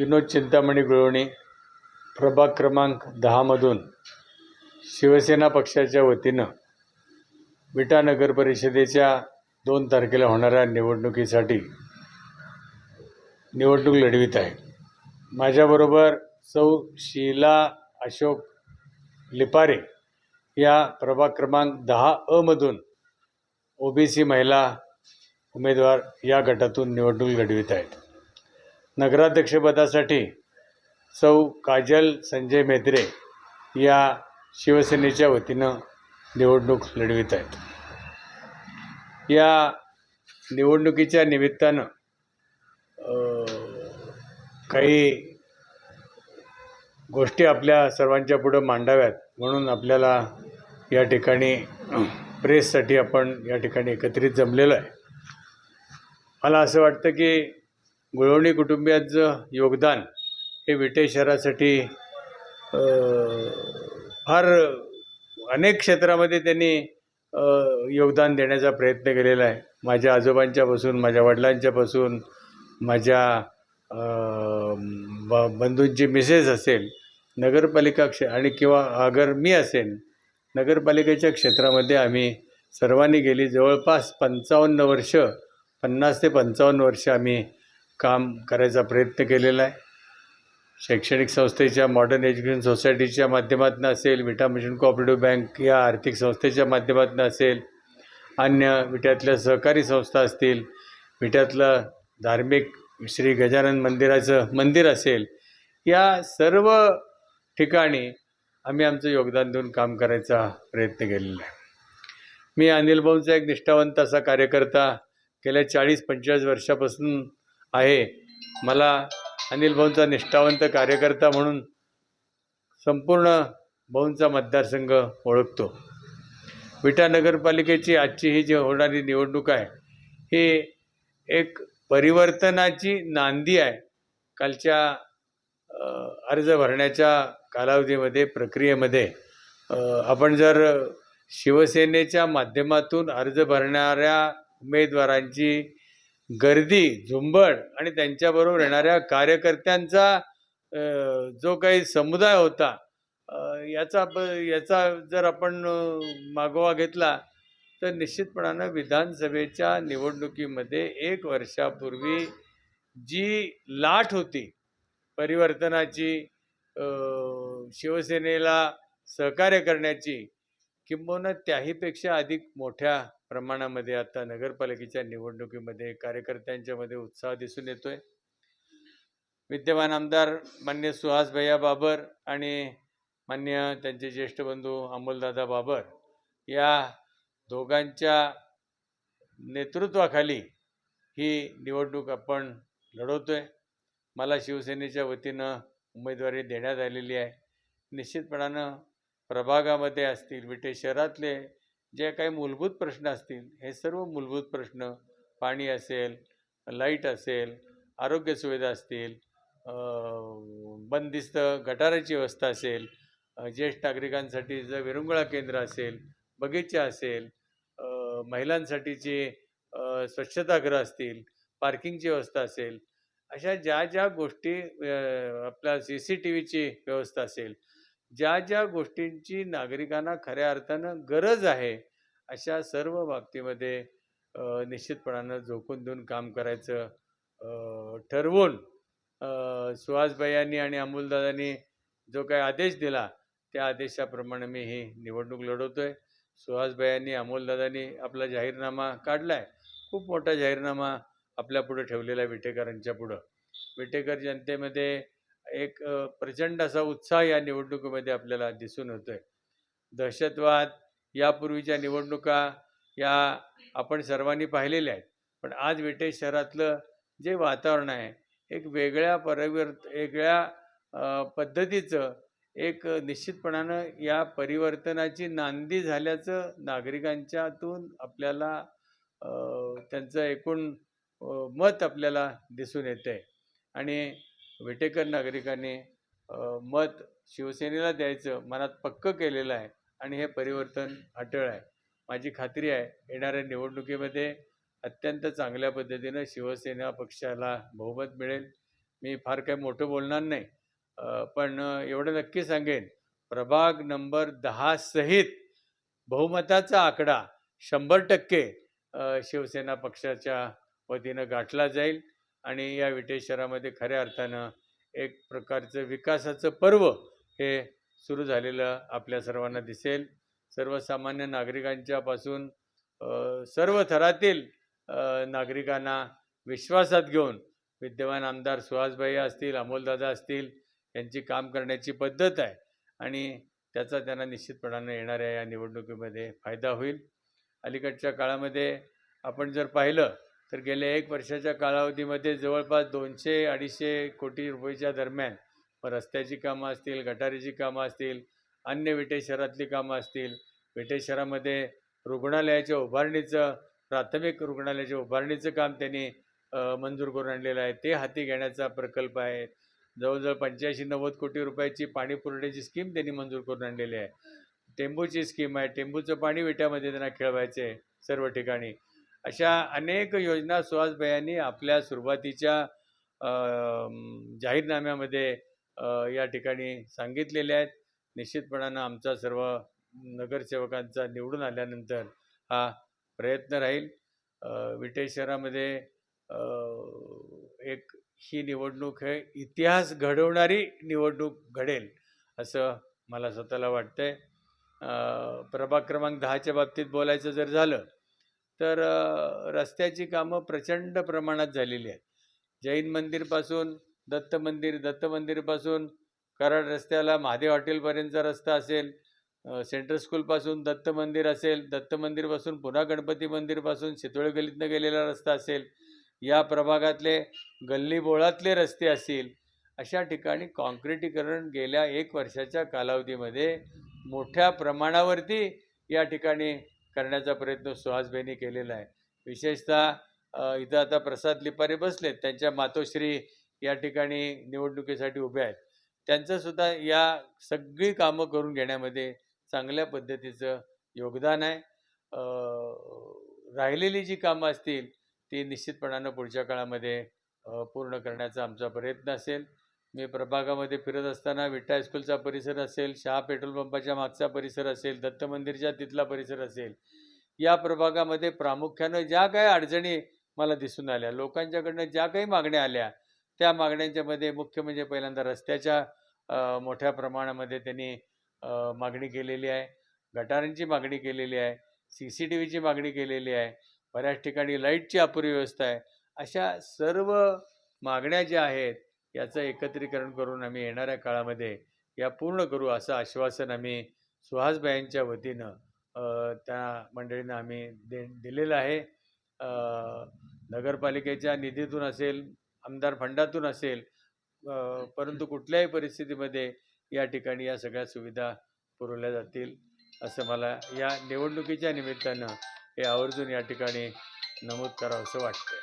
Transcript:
विनोद चिंतामणी गुळवणी प्रभाग क्रमांक दहामधून शिवसेना पक्षाच्या वतीनं विटा नगर परिषदेच्या दोन तारखेला होणाऱ्या निवडणुकीसाठी निवडणूक लढवित आहे. माझ्याबरोबर सौ शीला अशोक लिपारे या प्रभाग क्रमांक दहा अमधून ओबीसी महिला उमेदवार या गटातून निवडणूक लढवित आहेत. नगराध्यक्षपदासाठी सौ काजल संजय मेत्रे या शिवसेनेच्या वतीनं निवडणूक लढवित आहेत. या निवडणुकीच्या निमित्तानं काही गोष्टी आपल्या सर्वांच्या पुढं मांडाव्यात म्हणून आपल्याला या ठिकाणी प्रेससाठी आपण या ठिकाणी एकत्रित जमलेलो आहे. मला असं वाटतं की गुळवणी कुटुंबियांचं योगदान हे विटे शहरासाठी फार अनेक क्षेत्रामध्ये त्यांनी योगदान देण्याचा प्रयत्न केलेला आहे. माझ्या आजोबांच्यापासून माझ्या वडिलांच्यापासून माझ्या ब बंधूंची मिसेस असेल नगरपालिका क्ष आणि किंवा अगर मी असेन नगरपालिकेच्या क्षेत्रामध्ये आम्ही सर्वांनी गेली जवळपास पंचावन्न वर्ष पन्नास ते पंचावन्न वर्ष आम्ही काम करायचा प्रयत्न केलेला आहे. शैक्षणिक संस्थेच्या मॉडर्न एज्युकेशन सोसायटीच्या माध्यमातून असेल विटा मिशन कोऑपरेटिव्ह बँक या आर्थिक संस्थेच्या माध्यमातून असेल अन्य विट्यातल्या सहकारी संस्था असतील विट्यातलं धार्मिक श्री गजानन मंदिराचं मंदिर असेल या सर्व ठिकाणी आम्ही आमचं योगदान देऊन काम करायचा प्रयत्न केलेला आहे. मी अनिल भाऊंचा एक निष्ठावंत असा कार्यकर्ता गेल्या चाळीस पंचेचाळीस वर्षापासून आहे. मला अनिल भाऊंचा निष्ठावंत कार्यकर्ता म्हणून संपूर्ण भाऊंचा मतदारसंघ ओळखतो. विटा नगरपालिकेची आजची ही जी होणारी निवडणूक आहे ही एक परिवर्तनाची नांदी आहे. कालच्या अर्ज भरण्याच्या कालावधीमध्ये प्रक्रियेमध्ये आपण जर शिवसेनेच्या माध्यमातून अर्ज भरणाऱ्या उमेदवारांची गर्दी झुंबड आणि त्यांच्याबरोबर येणाऱ्या कार्यकर्त्यांचा जो काही समुदाय होता याचा याचा जर आपण मागोवा घेतला तर निश्चितपणानं विधानसभेच्या निवडणुकीमध्ये एक वर्षापूर्वी जी लाट होती परिवर्तनाची शिवसेनेला सहकार्य करण्याची किंबहुना त्याहीपेक्षा अधिक मोठ्या प्रमाणामध्ये आता नगरपालिकेच्या निवडणुकीमध्ये कार्यकर्त्यांच्यामध्ये उत्साह दिसून येतोय. विद्यमान आमदार मान्य सुहास भैया बाबर आणि मान्य त्यांचे ज्येष्ठ बंधू अमोलदादा बाबर या दोघांच्या नेतृत्वाखाली ही निवडणूक आपण लढवतोय. मला शिवसेनेच्या वतीनं उमेदवारी देण्यात आलेली आहे. निश्चितपणानं प्रभागामध्ये असतील विटे शहरातले जे काही मूलभूत प्रश्न असतील हे सर्व मूलभूत प्रश्न पाणी असेल लाइट असेल आरोग्य सुविधा असतील बंदिस्त गटाराची व्यवस्था असेल ज्येष्ठ नागरिकांसाठी जर विरंगुळा केंद्र असेल बगीचा असेल महिलांसाठीचे स्वच्छतागृह असतील पार्किंगची व्यवस्था असेल अशा ज्या ज्या गोष्टी आपल्या सी सी टी व्हीची व्यवस्था असेल ज्या ज्या गोष्टींची नागरिकांना खऱ्या अर्थानं गरज आहे अशा सर्व बाबतीमध्ये निश्चितपणानं झोकून देऊन काम करायचं ठरवून अ, आणि अमोलदादांनी जो काही आदेश दिला त्या आदेशाप्रमाणे मी ही निवडणूक लढवतो आहे सुहासभाईंनी अमोलदादांनी आपला जाहीरनामा काढला आहे खूप मोठा जाहीरनामा आपल्यापुढे ठेवलेला आहे विटेकरांच्या पुढं. विटेकर जनतेमध्ये एक प्रचंड असा उत्साह या निवडणुकीमध्ये आपल्याला दिसून होतोय. दहशतवाद यापूर्वीच्या निवडणुका या आपण सर्वांनी पाहिलेल्या आहेत. पण आज विटे शहरातलं जे वातावरण आहे एक वेगळ्या परिवर्त वेगळ्या पद्धतीचं एक निश्चितपणानं या परिवर्तनाची नांदी झाल्याचं नागरिकांच्यातून आपल्याला त्यांचं एकूण मत आपल्याला दिसून येतं आहे आणि विटेकर नागरिकांनी मत शिवसेनेला द्यायचं मनात पक्कं केलेलं आहे आणि हे परिवर्तन अटळ आहे. माझी खात्री आहे येणाऱ्या निवडणुकीमध्ये अत्यंत चांगल्या पद्धतीनं शिवसेना पक्षाला बहुमत मिळेल. मी फार काही मोठं बोलणार नाही पण एवढं नक्की सांगेन प्रभाग नंबर दहा सहित बहुमताचा आकडा शंभर टक्के शिवसेना पक्षाच्या वतीनं गाठला जाईल. आणि या विटेश शहरामध्ये खऱ्या अर्थानं एक प्रकारचं विकासाचं पर्व हे सुरू झालेलं आपल्या सर्वांना दिसेल. सर्वसामान्य नागरिकांच्यापासून सर्व थरातील नागरिकांना विश्वासात घेऊन विद्यमान आमदार सुहासभाई असतील अमोलदादा असतील यांची काम करण्याची पद्धत आहे आणि त्याचा त्यांना निश्चितपणानं येणाऱ्या या निवडणुकीमध्ये फायदा होईल. अलीकडच्या काळामध्ये आपण जर पाहिलं तर गेल्या एक वर्षाच्या कालावधीमध्ये जवळपास दोनशे अडीचशे कोटी रुपयेच्या दरम्यान रस्त्याची कामं असतील गटारीची कामं असतील अन्य विटे शहरातली कामं असतील विटे शहरामध्ये रुग्णालयाच्या उभारणीचं प्राथमिक रुग्णालयाच्या उभारणीचं काम त्यांनी मंजूर करून आणलेलं आहे. ते हाती घेण्याचा प्रकल्प आहे. जवळजवळ पंच्याऐंशी नव्वद कोटी रुपयाची पाणी पुरवठ्याची स्कीम त्यांनी मंजूर करून आणलेली आहे. टेंबूची स्कीम आहे. टेंबूचं पाणी विट्यामध्ये त्यांना खेळवायचं आहे सर्व ठिकाणी. अशा अनेक योजना सुहासभयांनी आपल्या सुरुवातीच्या जाहीरनाम्यामध्ये या ठिकाणी सांगितलेल्या आहेत. निश्चितपणानं आमचा सर्व नगरसेवकांचा निवडून आल्यानंतर हा प्रयत्न राहील. अ, विटे शहरामध्ये एक ही निवडणूक हे इतिहास घडवणारी निवडणूक घडेल असं मला स्वतःला वाटतंय. प्रभाग क्रमांक दहाच्या बाबतीत बोलायचं जर झालं तर रस्त्याची कामं प्रचंड प्रमाणात झालेली आहेत. जैन मंदिरपासून दत्त मंदिर दत्त मंदिरपासून कराड रस्त्याला महादेव हॉटेलपर्यंतचा रस्ता असेल सेंट्रल स्कूलपासून दत्त मंदिर असेल दत्त मंदिरपासून पुन्हा गणपती मंदिरपासून शितोळे गल्लीतनं गेलेला रस्ता असेल या प्रभागातले गल्लीबोळातले रस्ते असतील अशा ठिकाणी काँक्रिटीकरण गेल्या एक वर्षाच्या कालावधीमध्ये मोठ्या प्रमाणावरती या ठिकाणी करण्याचा प्रयत्न सुहासबेनी केलेला आहे. विशेषतः इथं आता प्रसाद लिपारे बसलेत. त्यांच्या मातोश्री या ठिकाणी निवडणुकीसाठी उभ्या आहेत. त्यांचंसुद्धा या सगळी कामं करून घेण्यामध्ये चांगल्या पद्धतीचं योगदान आहे. राहिलेली जी कामं असतील ती निश्चितपणानं पुढच्या काळामध्ये पूर्ण करण्याचा आमचा प्रयत्न असेल. मी प्रभागामध्ये फिरत असताना विठ्ठा हायस्कूलचा परिसर असेल शहा पेट्रोल पंपाच्या मागचा परिसर असेल दत्त मंदिरच्या तिथला परिसर असेल या प्रभागामध्ये प्रामुख्यानं ज्या काही अडचणी मला दिसून आल्या लोकांच्याकडनं ज्या काही मागण्या आल्या त्या मागण्यांच्यामध्ये मुख्य म्हणजे पहिल्यांदा रस्त्याच्या मोठ्या प्रमाणामध्ये त्यांनी मागणी केलेली आहे. गटारांची मागणी केलेली आहे. सी सी टी व्हीची मागणी केलेली आहे. बऱ्याच ठिकाणी लाईटची अपुरी व्यवस्था आहे. अशा सर्व मागण्या ज्या आहेत याचं एकत्रीकरण करून आम्ही येणाऱ्या काळामध्ये या पूर्ण करू असं आश्वासन आम्ही सुहासबाईंच्या वतीनं त्या मंडळींना आम्ही दे दिलेलं आहे. नगरपालिकेच्या निधीतून असेल आमदार फंडातून असेल परंतु कुठल्याही परिस्थितीमध्ये या ठिकाणी या सगळ्या सुविधा पुरवल्या जातील असं मला या निवडणुकीच्या निमित्तानं हे आवर्जून या ठिकाणी नमूद करावंसं वाटतं